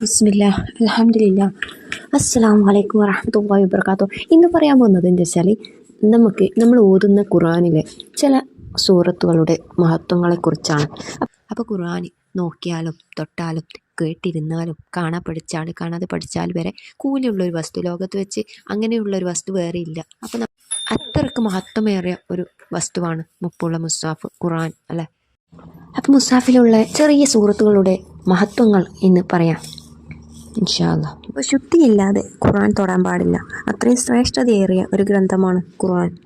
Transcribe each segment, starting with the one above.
ബിസ്മില്ല അലഹമില്ല അസ്സാം വലൈക്കും വറഹമത്തല്ലാ വബർക്കാത്തു ഇന്ന് പറയാൻ പോകുന്നത് എന്താ വെച്ചാൽ നമുക്ക് നമ്മൾ ഓതുന്ന ഖുറാനിലെ ചില സൂറത്തുകളുടെ മഹത്വങ്ങളെക്കുറിച്ചാണ്. അപ്പോൾ ഖുർആൻ നോക്കിയാലും തൊട്ടാലും കേട്ടിരുന്നാലും കാണാൻ പഠിച്ചാൽ കാണാതെ പഠിച്ചാൽ വരെ കൂലിയുള്ള ഒരു വസ്തു ലോകത്ത് വെച്ച് അങ്ങനെയുള്ള ഒരു വസ്തു വേറെ ഇല്ല. അപ്പം അത്രയ്ക്ക് മഹത്വമേറിയ ഒരു വസ്തുവാണ് മുപ്പുള്ള മുസ്താഫ് ഖുർആൻ അല്ലേ? അപ്പം മുസാഫിലുള്ള ചെറിയ സുഹൃത്തുക്കളുടെ മഹത്വങ്ങൾ ഇന്ന് പറയാം. ഇൻഷാല്ല ശുദ്ധിയില്ലാതെ ഖുർആൻ തൊടാൻ പാടില്ല. അത്രയും ശ്രേഷ്ഠതയേറിയ ഒരു ഗ്രന്ഥമാണ് ഖുർആൻ.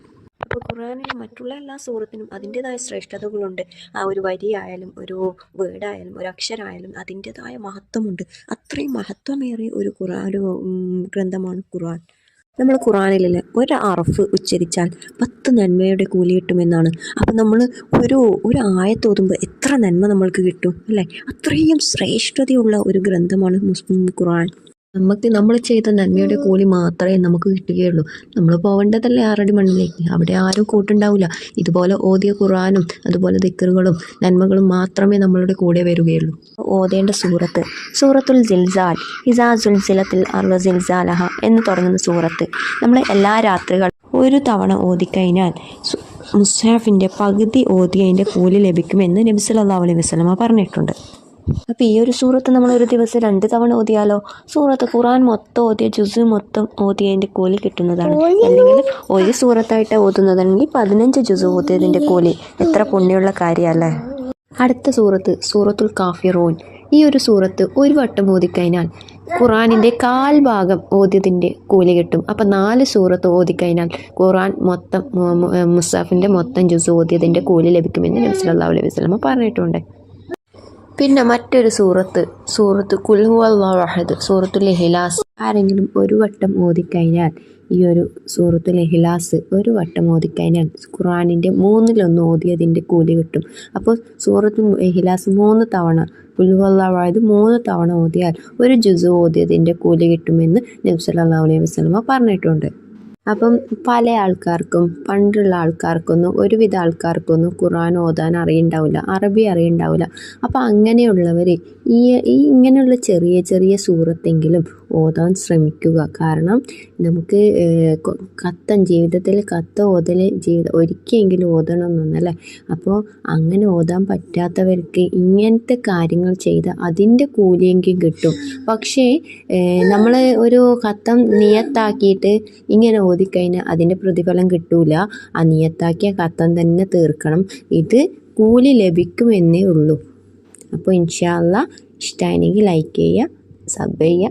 അപ്പോൾ ഖുർആനിൽ മറ്റുള്ള എല്ലാ സൂറത്തിനും അതിന്റെതായ ശ്രേഷ്ഠതകളുണ്ട്. ആ ഒരു വരിയായാലും ഒരു വേർഡായാലും ഒരു അക്ഷരമായാലും അതിന്റെതായ മഹത്വമുണ്ട്. അത്രയും മഹത്വമേറിയ ഒരു ഖുർആൻ ഒരു ഗ്രന്ഥമാണ് ഖുർആൻ. നമ്മൾ ഖുറാനിലെ ഒരു അറഫ് ഉച്ചരിച്ചാൽ പത്ത് നന്മയുടെ കൂലി കിട്ടുമെന്നാണ്. അപ്പം നമ്മൾ ഒരു ഒരു ആയത്തോതുമ്പോൾ എത്ര നന്മ നമ്മൾക്ക് കിട്ടും അല്ലേ? അത്രയും ശ്രേഷ്ഠതയുള്ള ഒരു ഗ്രന്ഥമാണ് മുസ്ലിം ഖുറാൻ നമുക്ക് നമ്മൾ ചെയ്ത നന്മയുടെ കൂലി മാത്രമേ നമുക്ക് കിട്ടുകയുള്ളൂ. നമ്മൾ പോകേണ്ടതല്ലേ ആറടി മണ്ണിലേക്ക്. അവിടെ ആരും കൂട്ടുണ്ടാവില്ല ഇതുപോലെ ഓതിയ ഖുറാനും അതുപോലെ ദിക്കറുകളും നന്മകളും മാത്രമേ നമ്മളുടെ കൂടെ വരികയുള്ളൂ. ഓതേണ്ട സൂറത്ത്. സൂറത്തുൽ ജിൽസാൽ ഹിസാ സുൽസിലത്തിൽ അർവ ജിൽസാലഹ എന്ന് തുടങ്ങുന്ന സൂറത്ത്. നമ്മൾ എല്ലാ രാത്രികൾ ഒരു തവണ ഓതിക്കഴിഞ്ഞാൽ മുസാഫിന്റെ പകുതി ഓതിയതിന്റെ കൂലി ലഭിക്കുമെന്ന് നബി സല്ലല്ലാഹു അലൈഹി വസല്ലമ പറഞ്ഞിട്ടുണ്ട്. അപ്പോൾ ഈ ഒരു സൂറത്ത് നമ്മൾ ഒരു ദിവസം രണ്ട് തവണ ഓതിയാലോ? സൂറത്ത് ഖുറാൻ മൊത്തം ഓതിയ ജുസ് മൊത്തം ഓതിയതിന്റെ കോലി കിട്ടുന്നതാണ്. അല്ലെങ്കിൽ ഒരു സൂറത്തായിട്ട് ഓതുന്നതാണെങ്കിൽ പതിനഞ്ച് ജുസ് ഓതിയതിന്റെ കോലി. എത്ര പുണ്യമുള്ള കാര്യമല്ലേ അടുത്ത സൂറത്ത് സൂറത്തുൽ കാഫിറൂൻ. ഈ ഒരു സൂറത്ത് ഒരു വട്ടം ഓതിക്കഴിഞ്ഞാൽ ഖുറാനിന്റെ കാൽ ഭാഗം ഓതിയതിന്റെ കൂലി കിട്ടും. അപ്പം നാല് സൂറത്ത് ഓതിക്കഴിഞ്ഞാൽ ഖുറാൻ മൊത്തം മുസാഫിന്റെ മൊത്തം ജുസ് ഓതിയതിന്റെ കൂലി ലഭിക്കുമെന്ന് നബി സല്ലല്ലാഹു അലൈഹി വസ്ലമ പറഞ്ഞിട്ടുണ്ട്. പിന്നെ മറ്റൊരു സൂറത്ത് സൂറത്ത് കുൽഹുവല്ലാഹദ് സൂറത്തുൽ ഇഹ്ലാസ് ആരെങ്കിലും ഒരു വട്ടം ഓതിക്കഴിഞ്ഞാൽ ഈ ഒരു സൂറത്തുൽ ഇഹ്ലാസ് ഒരു വട്ടം ഓതിക്കഴിഞ്ഞാൽ ഖുറാനിന്റെ മൂന്നിലൊന്ന് ഓതിയതിന്റെ കൂലി കിട്ടും. അപ്പോൾ സൂറത്തുൽ ഇഹ്ലാസ് മൂന്ന് തവണ കുൽഹുവല്ലാഹദ് മൂന്ന് തവണ ഓതിയാൽ ഒരു ജുസു ഓതിയതിന്റെ കൂലി കിട്ടുമെന്ന് നബ്സല്ലാ അലൈഹി വസല്ലമ പറഞ്ഞിട്ടുണ്ട്. അപ്പം പല ആൾക്കാർക്കും പണ്ടുള്ള ആൾക്കാർക്കൊന്നും ഒരുവിധ ആൾക്കാർക്കൊന്നും ഖുർആൻ ഓതാൻ അറിയുണ്ടാവില്ല അറബി അറിയുണ്ടാവില്ല അപ്പം അങ്ങനെയുള്ളവർ ഈ ഈ ഇങ്ങനെയുള്ള ചെറിയ ചെറിയ സൂറത്തെങ്കിലും ഓതാൻ ശ്രമിക്കുക. കാരണം നമുക്ക് കത്തൻ ജീവിതത്തിൽ കത്ത് ഓതൽ ജീവിത ഒരിക്കലെങ്കിലും ഓതണം എന്നല്ലേ? അപ്പോൾ അങ്ങനെ ഓതാൻ പറ്റാത്തവർക്ക് ഇങ്ങനത്തെ കാര്യങ്ങൾ ചെയ്ത് അതിന്റെ കൂലിയെങ്കിലും കിട്ടും. പക്ഷേ നമ്മൾ ഒരു കത്തം നിയത്താക്കിയിട്ട് ഇങ്ങനെ ഓതിക്കഴിഞ്ഞാൽ അതിന്റെ പ്രതിഫലം കിട്ടൂല. ആ നിയത്താക്കിയ കത്തം തന്നെ തീർക്കണം. ഇത് കൂലി ലഭിക്കുമെന്നേ ഉള്ളൂ. അപ്പോൾ ഇൻഷാല്ല ഇഷ്ടമായെങ്കിൽ ലൈക്ക് ചെയ്യുക സബ് ചെയ്യുക.